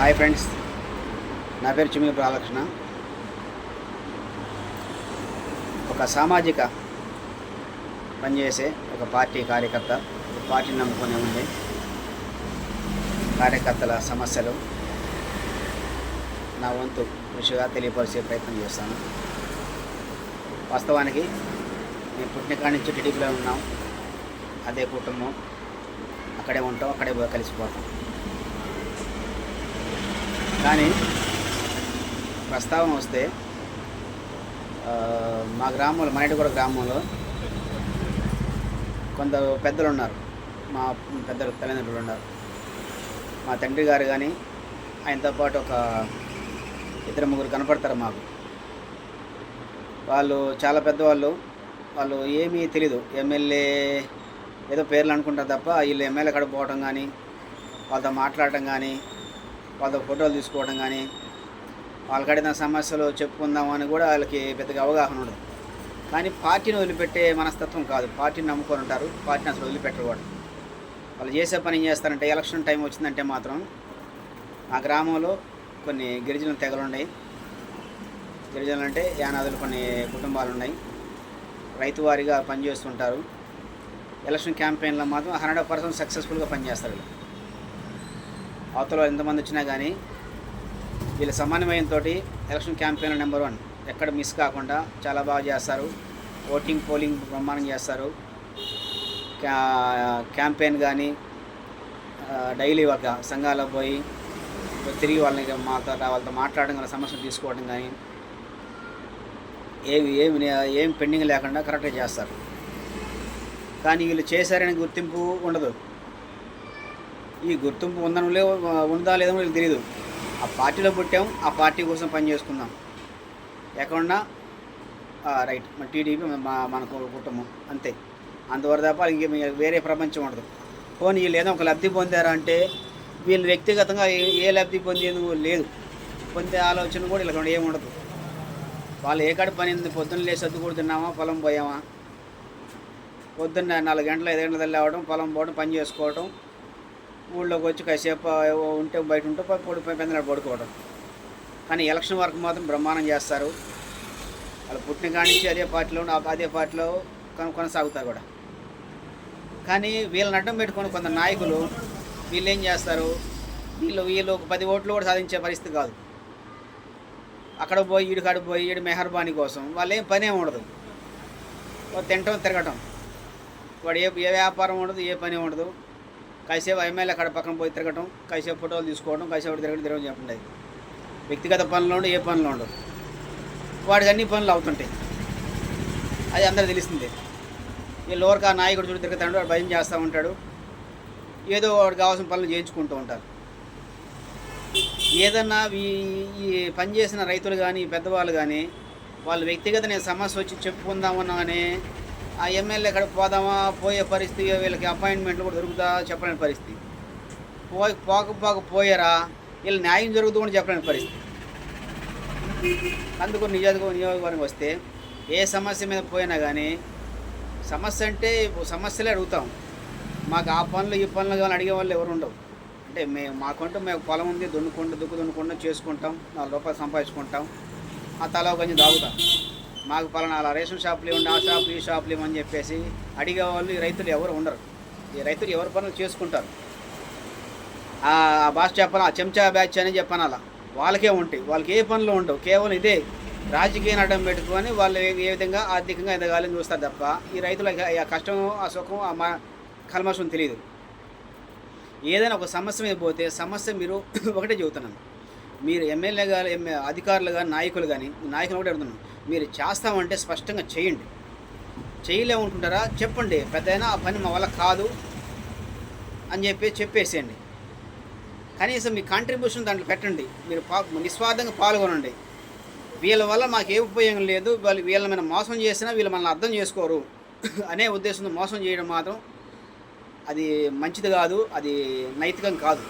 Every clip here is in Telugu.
Hi friends. నా పేరు చిమి బాలకృష్ణ. ఒక సామాజిక పనిచేసే ఒక పార్టీ కార్యకర్త పార్టీ పార్టీని నమ్ముకొని ఉండే కార్యకర్తల సమస్యలు నా వంతు కృషిగా తెలియపరిచే ప్రయత్నం చేస్తాను. వాస్తవానికి మేము పుట్టినకాడ నుంచి టీడీపీలో ఉన్నాం. అదే కుటుంబం. అక్కడే ఉంటాం అక్కడే కలిసిపోతాం. కానీ ప్రస్తావన వస్తే మా గ్రామంలో కూడా గ్రామంలో కొందరు పెద్దలు ఉన్నారు మా పెద్దలు తల్లిదండ్రులు ఉన్నారు మా తండ్రి గారు కానీ ఆయనతో పాటు ఒక ఇద్దరు ముగ్గురు కనపడతారు మాకు. వాళ్ళు చాలా పెద్దవాళ్ళు. వాళ్ళు ఏమీ తెలీదు. ఎమ్మెల్యే ఏదో పేర్లు అనుకుంటారు తప్ప వీళ్ళు ఎమ్మెల్యే కాడ పోవటం కానీ వాళ్ళతో మాట్లాడటం కానీ వాళ్ళతో ఫోటోలు తీసుకోవడం కానీ వాళ్ళకి అడిగిన సమస్యలు చెప్పుకుందామని కూడా వాళ్ళకి పెద్దగా అవగాహన ఉండదు. కానీ పార్టీని వదిలిపెట్టే మనస్తత్వం కాదు. పార్టీని నమ్ముకొని ఉంటారు. పార్టీని అసలు వదిలిపెట్టరు కూడా వాళ్ళు చేసే పని ఏం చేస్తారంటే ఎలక్షన్ టైం వచ్చిందంటే మాత్రం మా గ్రామంలో కొన్ని గిరిజన తెగలు ఉన్నాయి. గిరిజనులు అంటే యానాదులు కొన్ని కుటుంబాలు ఉన్నాయి. రైతు వారీగా పనిచేస్తుంటారు. ఎలక్షన్ క్యాంపెయిన్లో మాత్రం హండ్రెడ్ పర్సెంట్ సక్సెస్ఫుల్గా పనిచేస్తారు వీళ్ళు. అవతల ఎంతమంది వచ్చినా కానీ వీళ్ళ సమన్వయంతో ఎలక్షన్ క్యాంపెయిన్ నెంబర్ వన్ ఎక్కడ మిస్ కాకుండా చాలా బాగా చేస్తారు. ఓటింగ్ పోలింగ్ బ్రహ్మాండం చేస్తారు. క్యా క్యాంపెయిన్ కానీ డైలీ ఒక సంఘాలకు పోయి తిరిగి వాళ్ళని మాతో వాళ్ళతో మాట్లాడడం కానీ సమస్యలు తీసుకోవడం కానీ ఏమి ఏమి ఏం పెండింగ్ లేకుండా కరెక్ట్గా చేస్తారు. కానీ వీళ్ళు చేశారని గుర్తింపు ఉండదు. ఈ గుర్తింపు ఉందని లేవు ఉందా లేదో వీళ్ళకి తెలియదు ఆ పార్టీలో పుట్టాం ఆ పార్టీ కోసం పని చేసుకుందాం. ఎక్కడున్నా రైట్. మన టీడీపీ మా మన కుటుంబం అంతే. అంతవరకు తప్ప ఇంక వేరే ప్రపంచం ఉండదు. పోనీ వీళ్ళు ఏదో ఒక లబ్ధి పొందారా అంటే వీళ్ళు వ్యక్తిగతంగా ఏ- లబ్ధి పొందేందుకు లేదు. పొందే ఆలోచన కూడా వీళ్ళకి ఏముండదు ఉండదు. వాళ్ళు ఏ కాడ పని ఉంది పొద్దున్న లేచి సర్దుకూడు తిన్నామా పొలం పోయామా? పొద్దున్న నాలుగు గంటల ఐదు గంటల తల్లి లేవడం పొలం పోవడం పని చేసుకోవడం ఊళ్ళోకి వచ్చి కాసేపు ఉంటే బయట ఉంటే ప- పొడి పడుకోవడం. కానీ ఎలక్షన్ వరకు మాత్రం బ్రహ్మాండం చేస్తారు. వాళ్ళు పుట్టిన కాడి నుంచి అదే పార్టీలో అదే పార్టీలో కొనసాగుతారు కూడా. కానీ వీళ్ళని అడ్డం పెట్టుకొని కొంత నాయకులు వీళ్ళు ఏం చేస్తారు? వీళ్ళు వీళ్ళు ఒక పది ఓట్లు కూడా సాధించే పరిస్థితి కాదు. అక్కడ పోయి ఈడు కాడ పోయి ఈడు మెహర్బానీ కోసం వాళ్ళు ఏం పనే ఉండదు. తినటం తింటం తిరగటం. వాడు ఏ ఏ వ్యాపారం ఉండదు ఏ పని ఉండదు. కాసేపు ఎమ్మెల్యే అక్కడ పక్కన పోయి తిరగటం కాసేపు ఫోటోలు తీసుకోవడం కాసేపు తిరగడం తిరగడం చెప్పండి వ్యక్తిగత పనులు ఉండవు ఏ పనులు ఉండవు వాడికి అన్ని పనులు అవుతుంటాయి. అది అందరూ తెలిసిందే ఈ లోవర్ ఆ నాయకుడు చుట్టూ తిరుగుతాడు వాడు భయం చేస్తూ ఉంటాడు. ఏదో వాడికి కావాల్సిన పనులు చేయించుకుంటూ ఉంటారు. ఏదన్నా ఈ ఈ పనిచేసిన రైతులు కానీ పెద్దవాళ్ళు కానీ వాళ్ళ వ్యక్తిగత నేను సమస్య వచ్చి చెప్పుకుందామన్నా కానీ ఆ ఎమ్మెల్యే ఎక్కడ పోదామా పోయే పరిస్థితి వీళ్ళకి అపాయింట్మెంట్లు కూడా దొరుకుతా చెప్పలేని పరిస్థితి. పోయి పోక పోక పోయారా వీళ్ళు న్యాయం జరుగుతూ కూడా చెప్పలేని పరిస్థితి. అందుకు నియోజక నియోజకవర్గం వస్తే ఏ సమస్య మీద పోయినా కానీ సమస్య అంటే సమస్యలే అడుగుతాం. మాకు ఆ పనులు ఈ పనులు కానీ అడిగే వాళ్ళు ఎవరు ఉండవు అంటే మేము మాకంటూ మేము పొలం ఉంది దున్నుకుంటూ దుక్కు దున్నుకుంటూ చేసుకుంటాం నాలుగు రూపాయలు సంపాదించుకుంటాం ఆ తల కొంచెం తాగుతాం మాకు పలానా అలా రేషన్ షాపులు ఇవ్వండి ఆ షాపులు ఈ షాపులు ఇవ్వని చెప్పేసి అడిగే వాళ్ళు ఈ రైతులు ఎవరు ఉండరు. ఈ రైతులు ఎవరి పనులు చేసుకుంటారు. ఆ భాష చెప్పాలి ఆ చెంచా బ్యాచ్ అని చెప్పాను అలా. వాళ్ళకే ఉంటాయి. వాళ్ళకి ఏ పనులు ఉండవు. కేవలం ఇదే రాజకీయ నటం పెట్టుకొని వాళ్ళు ఏ విధంగా ఆర్థికంగా ఎదగాలని చూస్తారు తప్ప ఈ రైతులకి ఆ కష్టం ఆ సుఖం ఆ మా కల్మషం తెలియదు. ఏదైనా ఒక సమస్య మీద పోతే సమస్య మీరు ఒకటే చెబుతున్నాను. మీరు ఎమ్మెల్యే గారు ఎమ్మె అధికారులు కానీ నాయకులు కానీ నాయకులు ఒకటే అడుగుతున్నాను. మీరు చేస్తామంటే స్పష్టంగా చేయండి. చేయలేమనుకుంటారా చెప్పండి. పెద్దయినా ఆ పని మా వల్ల కాదు అని చెప్పి చెప్పేసేయండి. కనీసం మీ కాంట్రిబ్యూషన్ దాంట్లో పెట్టండి. మీరు పా నిస్వార్థంగా పాల్గొనండి. వీళ్ళ వల్ల మాకు ఏ ఉపయోగం లేదు. వాళ్ళు వీళ్ళ మీద మోసం చేసినా వీళ్ళు మనల్ని అర్థం చేసుకోరు. అనే ఉద్దేశంతో మోసం చేయడం మాత్రం అది మంచిది కాదు. అది నైతికం కాదు.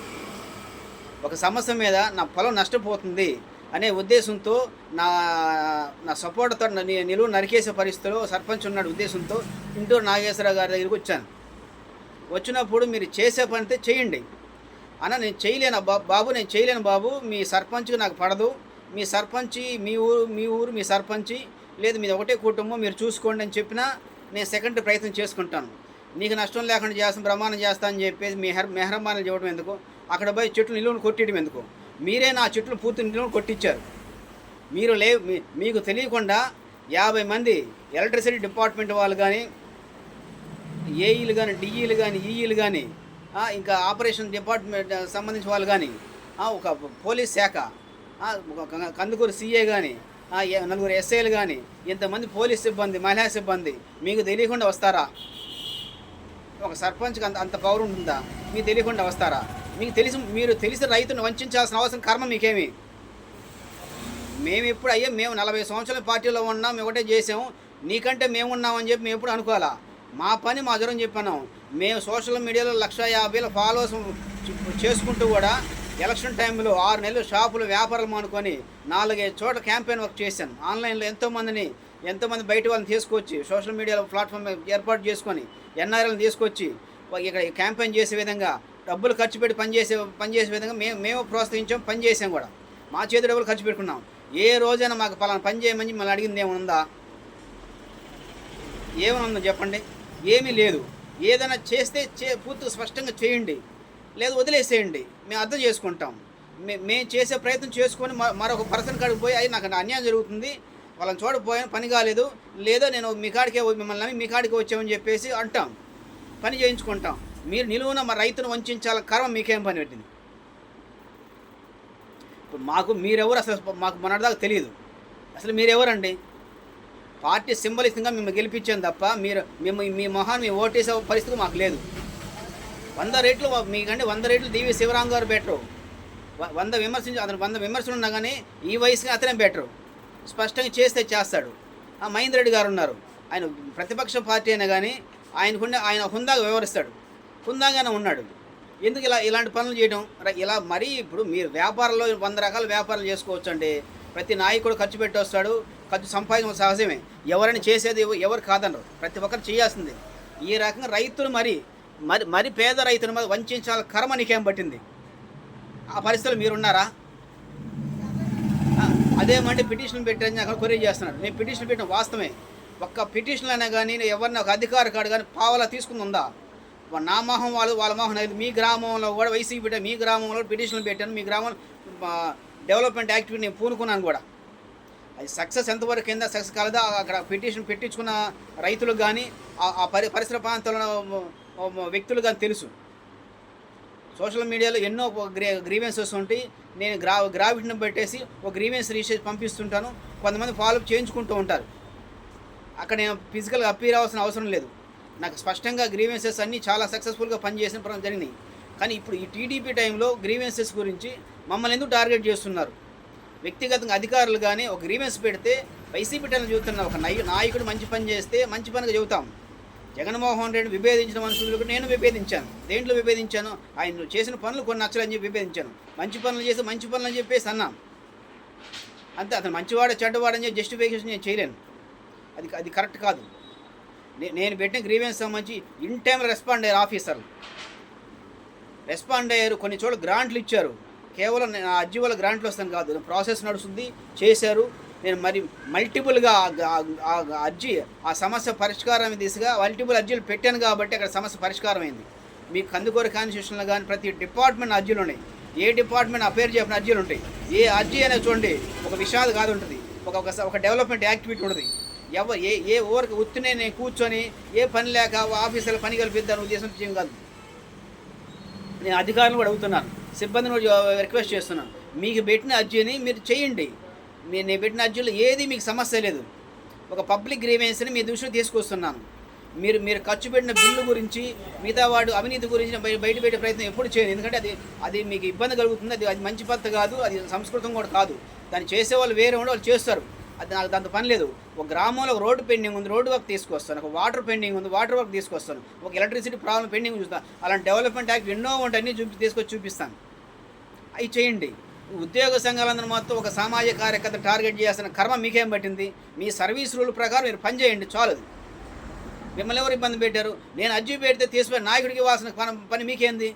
ఒక సమస్య మీద నా పొలం నష్టపోతుంది. అనే ఉద్దేశంతో నా నా సపోర్ట్తో నిలువు నరికేసే పరిస్థితిలో సర్పంచ్ ఉన్నాడు ఉద్దేశంతో ఇంటూరు నాగేశ్వరరావు గారి దగ్గరికి వచ్చాను. వచ్చినప్పుడు మీరు చేసే పనితే చేయండి. అన్న నేను చేయలేను బాబు నేను చేయలేను బాబు మీ సర్పంచ్కి నాకు పడదు. మీ సర్పంచి మీ ఊరు మీ ఊరు మీ సర్పంచి లేదు మీది ఒకటే కుటుంబం మీరు చూసుకోండి అని చెప్పినా నేను సెకండ్ ప్రయత్నం చేసుకుంటాను. నీకు నష్టం లేకుండా చేస్తాను ప్రమాణం చేస్తా అని చెప్పేసి మెహర్ మెహరమానం చెప్పడం ఎందుకు? అక్కడ పోయి చెట్లు నిలువను కొట్టేయడం ఎందుకు? మీరే నా చెట్లు పూర్తి కొట్టించారు. మీరు లే మీ- మీకు తెలియకుండా యాభై మంది ఎలక్ట్రిసిటీ డిపార్ట్మెంట్ వాళ్ళు కానీ ఏఈలు కానీ డిఈలు కానీ ఈఈలు కానీ ఇంకా ఆపరేషన్ డిపార్ట్మెంట్ సంబంధించిన వాళ్ళు కానీ ఒక పోలీస్ శాఖ ఒక కందుకూరు సీఏ కానీ నలుగురు ఎస్ఐలు కానీ ఇంతమంది పోలీస్ సిబ్బంది మహిళా సిబ్బంది మీకు తెలియకుండా వస్తారా? ఒక సర్పంచ్కి అంత అంత పవర్ ఉంటుందా? మీకు తెలియకుండా వస్తారా? మీకు తెలిసి మీరు తెలిసి రైతును వంచాల్సిన అవసరం కర్మ మీకేమి? మేము ఎప్పుడు అయ్యా మేము నలభై సంవత్సరాల పార్టీలో ఉన్నాం మేము ఒకటే చేసాము నీకంటే మేము ఉన్నామని చెప్పి మేము ఎప్పుడు అనుకోవాలా? మా పని మా దూరం చెప్పాను మేము సోషల్ మీడియాలో లక్ష యాభై వేల ఫాలోవర్స్ చేసుకుంటూ కూడా ఎలక్షన్ టైంలో ఆరు నెలలు షాపులు వ్యాపారాలు మానుకొని నాలుగైదు చోట్ల క్యాంపెయిన్ వర్క్ చేశాను ఆన్లైన్లో ఎంతోమందిని ఎంతోమంది బయట వాళ్ళని తీసుకొచ్చి సోషల్ మీడియాలో ప్లాట్ఫామ్ ఏర్పాటు చేసుకొని ఎన్ఆర్ఎల్ని తీసుకొచ్చి ఇక్కడ క్యాంపెయిన్ చేసే విధంగా డబ్బులు ఖర్చు పెట్టి పనిచేసే పనిచేసే విధంగా మేము మేము ప్రోత్సహించాం పని చేసాం కూడా. మా చేతి డబ్బులు ఖర్చు పెట్టుకున్నాం. ఏ రోజైనా మాకు పలానా పని చేయమని మళ్ళీ అడిగింది ఏమైనా ఉందా ఏమైనా చెప్పండి. ఏమీ లేదు. ఏదైనా చేస్తే చే పూర్తిగా స్పష్టంగా చేయండి. లేదు వదిలేసేయండి. మేము అర్థం చేసుకుంటాం. మే మేము చేసే ప్రయత్నం చేసుకొని మరొక పర్సన్ కాడికి పోయి అది నాకు అన్యాయం జరుగుతుంది. వాళ్ళని చూడపోయాను పని కాలేదు. లేదా నేను మీ కాడికే మిమ్మల్ని మీ కాడికి వచ్చామని చెప్పేసి అంటాం. పని చేయించుకుంటాం. మీరు నిలువున మా రైతును వంచాల కర్మ మీకేం పని పెట్టింది? ఇప్పుడు మాకు మీరెవరు అసలు మాకు మొన్నటిదాకా తెలియదు అసలు మీరెవరండి? పార్టీ సింబలిస్తంగా మిమ్మల్ని గెలిపించాను తప్ప మీరు మేము మీ మొహాన్ని మీ ఓటేసే పరిస్థితి మాకు లేదు. వంద రేట్లు మీకంటే వంద రేట్లు డివి శివరాం గారు బెటరు. వంద విమర్శించి అతను వంద విమర్శలు ఉన్నా కానీ ఈ వయసుకి అతనే బెటరు. స్పష్టంగా చేస్తే చేస్తాడు. ఆ మహేందర్ రెడ్డి గారు ఉన్నారు. ఆయన ప్రతిపక్ష పార్టీ అయినా కానీ ఆయనకుండే ఆయన హుందాగా వివరిస్తాడు హుందాగానే ఉన్నాడు. ఎందుకు ఇలా ఇలాంటి పనులు చేయడం? ఇలా మరీ ఇప్పుడు మీరు వ్యాపారంలో వంద రకాల వ్యాపారాలు చేసుకోవచ్చు అండి ప్రతి నాయకుడు ఖర్చు పెట్టి వస్తాడు. ఖర్చు సంపాదించడం సహజమే. ఎవరైనా చేసేది ఎవరు కాదనరు. ప్రతి ఒక్కరు చేయాల్సింది. ఈ రకంగా రైతులు మరి మరి మరి పేద రైతుల మీద వంచాల కర్మ నీకేం పట్టింది? ఆ పరిస్థితులు మీరున్నారా? అదేమంటే పిటిషన్ పెట్టారని అక్కడ కొరీ చేస్తున్నాడు నేను పిటిషన్ పెట్టిన వాస్తవమే. ఒక్క పిటిషన్ అయినా కానీ ఎవరిని ఒక అధికారి కాడు కానీ పావలా తీసుకుని ఉందా? నా మొహం వాళ్ళు వాళ్ళ మొహం లేదు మీ గ్రామంలో కూడా వైసీపీ పెట్టాను మీ గ్రామంలో పిటిషన్లు పెట్టాను. మీ గ్రామం డెవలప్మెంట్ యాక్టివిటీ నేను పూనుకున్నాను కూడా. అది సక్సెస్ ఎంతవరకు కింద సక్సెస్ కాలేదో అక్కడ పిటిషన్ పెట్టించుకున్న రైతులు కానీ ఆ- ఆ పరి పరిసర ప్రాంతాల్లో వ్యక్తులు కానీ తెలుసు. సోషల్ మీడియాలో ఎన్నో గ్రీ గ్రీవెన్సెస్ ఉంటాయి నేను గ్రా గ్రావిటీని పెట్టేసి ఒక గ్రీవెన్స్ రీసెర్చ్ పంపిస్తుంటాను. కొంతమంది ఫాలోఅప్ చేయించుకుంటూ ఉంటారు. అక్కడ నేను ఫిజికల్గా అప్పీర్ అవసరం అవసరం లేదు. నాకు స్పష్టంగా గ్రీవెన్సెస్ అన్నీ చాలా సక్సెస్ఫుల్గా పనిచేసిన ప్ర- జరిగినాయి. కానీ ఇప్పుడు ఈ టీడీపీ టైంలో గ్రీవెన్సెస్ గురించి మమ్మల్ని ఎందుకు టార్గెట్ చేస్తున్నారు? వ్యక్తిగతంగా అధికారులు కానీ ఒక గ్రీవెన్స్ పెడితే వైసీపీ టైంలో చెబుతున్న ఒక నై నాయకుడు మంచి పని చేస్తే మంచి పనిగా చెబుతాం. జగన్మోహన్ రెడ్డి విభేదించిన మనుషులకు నేను విభేదించాను. దేంట్లో విభేదించాను? ఆయన చేసిన పనులు కొన్ని నచ్చలని చెప్పి విభేదించాను. మంచి పనులు చేసి మంచి పనులు అని చెప్పేసి అన్నాం. అంతే అతను మంచివాడ చెడ్డవాడని చెప్పి జస్టిఫికేషన్ నేను చేయలేను. అది అది కరెక్ట్ కాదు. నేను పెట్టిన గ్రీవెన్స్ సంబంధించి ఇన్ టైం రెస్పాండ్ అయ్యారు ఆఫీసర్లు రెస్పాండ్ అయ్యారు కొన్ని చోట్ల గ్రాంట్లు ఇచ్చారు. కేవలం నేను అర్జీ వల్ల గ్రాంట్లు వస్తాను కాదు ప్రాసెస్ నడుస్తుంది చేశారు. నేను మరి మల్టిపుల్గా అర్జీ ఆ సమస్య పరిష్కారం దిశగా మల్టిపుల్ అర్జీలు పెట్టాను కాబట్టి అక్కడ సమస్య పరిష్కారం అయింది. మీ కందుకూరు కాన్స్టిట్యూషన్లో కానీ ప్రతి డిపార్ట్మెంట్ అర్జీలు ఉన్నాయి. ఏ డిపార్ట్మెంట్ అపేర్ చేసిన అర్జీలు ఉంటాయి. ఏ అర్జీ అనేది చూడండి ఒక విషాద కాదు ఉంటుంది. ఒక ఒక డెవలప్మెంట్ యాక్టివిటీ ఉంటుంది. ఎవరు ఏ ఏ ఊరికి ఉత్తినే నేను కూర్చొని ఏ పని లేక ఆఫీసులో పని కల్పిద్దాను ఉద్దేశం చేయం కాదు. నేను అధికారులు కూడా అడుగుతున్నాను. సిబ్బందిని కూడా రిక్వెస్ట్ చేస్తున్నాను. మీకు పెట్టిన అర్జీని మీరు చేయండి. మీ నేను పెట్టిన అర్జీలో ఏది మీకు సమస్య లేదు. ఒక పబ్లిక్ గ్రీవెన్స్ని మీ దృష్టిలో తీసుకొస్తున్నాను. మీరు మీరు ఖర్చు పెట్టిన బిల్లు గురించి మిగతా వాడు అవినీతి గురించి బయట పెట్టే ప్రయత్నం ఎప్పుడు చేయను. ఎందుకంటే అది అది మీకు ఇబ్బంది కలుగుతుంది. అది అది మంచి పద్ధతి కాదు. అది సంస్కృతం కూడా కాదు. దాన్ని చేసేవాళ్ళు వేరే ఉండి వాళ్ళు చేస్తారు. అది నాకు దాంతో పని లేదు. ఒక గ్రామంలో ఒక రోడ్డు పెండింగ్ ఉంది రోడ్డు వర్క్ తీసుకొస్తాను. ఒక వాటర్ పెండింగ్ ఉంది వాటర్ వర్క్ తీసుకొస్తాను. ఒక ఎలక్ట్రిసిటీ ప్రాబ్లం పెండింగ్ చూస్తాను అలాంటి డెవలప్మెంట్ యాక్ట్ ఎన్నో ఉంటాయి అన్ని చూపి తీసుకొచ్చి చూపిస్తాను. అవి చేయండి. ఉద్యోగ సంఘాలందరూ మొత్తం ఒక సామాజిక కార్యకర్త టార్గెట్ చేయాల్సిన కర్మ మీకేం పట్టింది? మీ సర్వీస్ రూల్ ప్రకారం మీరు పనిచేయండి చాలదు. చాలు మిమ్మల్ని ఎవరు ఇబ్బంది పెట్టారు? నేను అర్జీ పెడితే తీసుకుని నాయకుడికి ఇవ్వాల్సిన పని పని మీకేంది?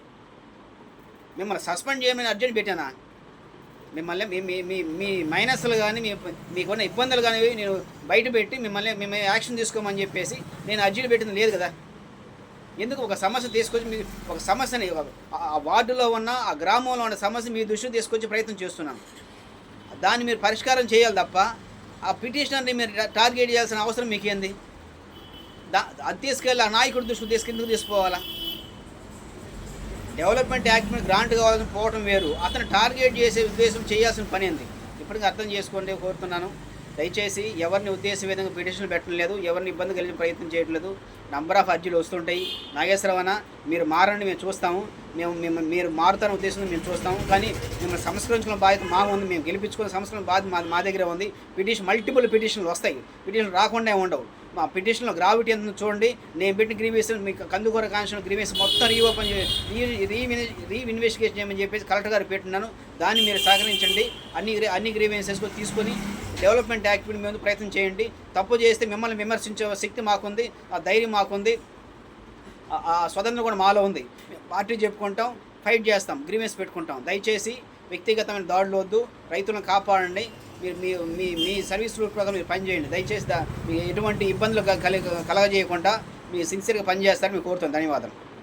మిమ్మల్ని సస్పెండ్ చేయమని అర్జెంట్ పెట్టానా? మిమ్మల్ని మీ మీ మీ మీ మైనస్లు కానీ మీ మీకున్న ఇబ్బందులు కానీ నేను బయట పెట్టి మిమ్మల్ని మేము యాక్షన్ తీసుకోమని చెప్పేసి నేను అర్జీలు పెట్టింది లేదు కదా? ఎందుకు ఒక సమస్య తీసుకొచ్చి మీ ఒక సమస్యని ఆ- ఆ వార్డులో ఉన్న ఆ గ్రామంలో ఉన్న సమస్య మీ దృష్టికి తీసుకొచ్చి ప్రయత్నం చేస్తున్నాను దాన్ని మీరు పరిష్కారం చేయాలి తప్ప ఆ పిటిషనర్ని మీరు టార్గెట్ చేయాల్సిన అవసరం మీకేంది? దా అది తీసుకెళ్ళి ఆ నాయకుడి దృష్టికి తీసుకెందుకు తీసుకోవాలా డెవలప్మెంట్ యాక్ట్ మీద గ్రాంట్ కావాలని పోవడం వేరు. అతను టార్గెట్ చేసే ఉద్దేశం చేయాల్సిన పని ఉంది ఇప్పటికీ అర్థం చేసుకోండి కోరుతున్నాను. దయచేసి ఎవరిని ఉద్దేశ విధంగా పిటిషన్లు పెట్టడం లేదు ఎవరిని ఇబ్బంది కలిగిన ప్రయత్నం చేయట్లేదు నంబర్ ఆఫ్ అర్జీలు వస్తుంటాయి. నాగేశ్వరవన మీరు మారండి మేము చూస్తాము. మేము మేము మీరు మారుతారని ఉద్దేశంతో మేము చూస్తాము. కానీ మిమ్మల్ని సంస్కరించుకున్న బాధ్యత మా ఉంది. మేము గెలిపించుకున్న సంస్కరణ బాధ్యత మా మా దగ్గర ఉంది. పిటిషన్ మల్టిపుల్ పిటిషన్లు వస్తాయి. పిటిషన్ రాకుండా ఉండవు. మా పిటిషన్లో గ్రావిటీ ఎంత చూడండి. నేను పెట్టిన గ్రీవేషన్ మీకు కందుకూర కాన్స్టిట్యూషన్ గ్రీవేస్ మొత్తం రీఓపెన్ రీ రీ ఇన్వెస్టిగేషన్ చేయమని చెప్పేసి కలెక్టర్ గారు పెట్టినాను దాన్ని మీరు సహకరించండి. అన్ని గ్రీ- అన్ని గ్రీవెన్సెస్ తీసుకొని డెవలప్మెంట్ యాక్టివిటీ మీద ప్రయత్నం చేయండి. తప్పు చేస్తే మిమ్మల్ని విమర్శించే శక్తి మాకుంది. ఆ ధైర్యం మాకుంది. ఆ స్వతంత్రం కూడా మాలో ఉంది. పార్టీ చెప్పుకుంటాం ఫైట్ చేస్తాం గ్రీవెన్స్ పెట్టుకుంటాం. దయచేసి వ్యక్తిగతమైన దాడులు వద్దు. రైతులను కాపాడండి. మీరు మీ మీ మీ సర్వీస్ రూట్ ప్రకారం మీరు పనిచేయండి. దయచేసి మీకు మీ ఎటువంటి ఇబ్బందులు కలగ కలగజేయకుండా మీరు సిన్సియర్గా పనిచేస్తారని మీకు కోరుతాను ధన్యవాదాలు.